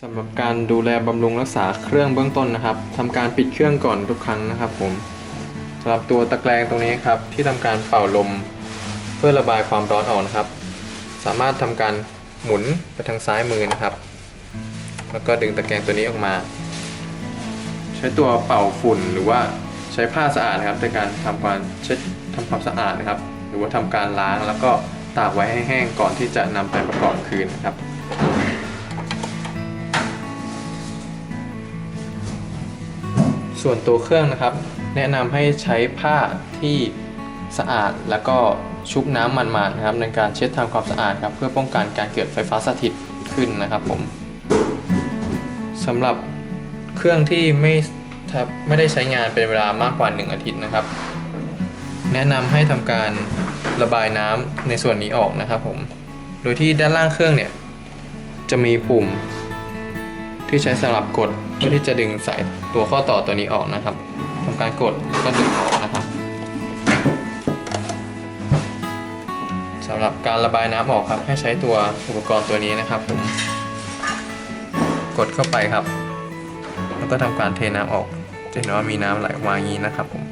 สำหรับการดูแลบำรุงรักษาเครื่องเบื้องต้นนะครับทำการปิดเครื่องก่อนทุกครั้งนะครับผมสำหรับตัวตะแกรงตรงนี้ครับที่ทำการเป่าลม เพื่อระบายความร้อนออกนะครับ สามารถทำการหมุนไปทางซ้ายมือนะครับ แล้วก็ดึงตะแกรงตัวนี้ออกมา ใช้ตัวเป่าฝุ่นหรือว่าใช้ผ้าสะอาดนะครับในการทำการเช็ดทำความสะอาดนะครับ หรือว่าทำการล้างแล้วก็ตากไว้ให้แห้งก่อนที่จะนำไปประกอบคืนนะครับ ส่วนตัวเครื่องนะครับ แนะนำให้ใช้ผ้าที่สะอาดแล้วก็ชุบน้ำมันๆนะครับ ในการเช็ดทำความสะอาดครับเพื่อป้องกันการเกิดไฟฟ้าสถิตขึ้นนะครับผมสำหรับเครื่องที่ไม่ทับไม่ได้ใช้งานเป็นเวลามากกว่า 1 อาทิตย์นะครับ แนะนำให้ทำการระบายน้ำในส่วนนี้ออกนะครับผม โดยที่ด้านล่างเครื่องเนี่ยจะมีปุ่ม ที่ใช้สำหรับกดเพื่อที่จะดึงสายตัวข้อต่อตัวนี้ออกนะครับทำการกดก็ดึงออกนะครับสำหรับการระบายน้ำออกครับ ให้ใช้ตัวอุปกรณ์ตัวนี้นะครับผมกดเข้าไปครับ แล้วก็ทำการเทน้ำออกจะเห็นว่ามีน้ำไหลออกมาอย่างนี้นะครับผม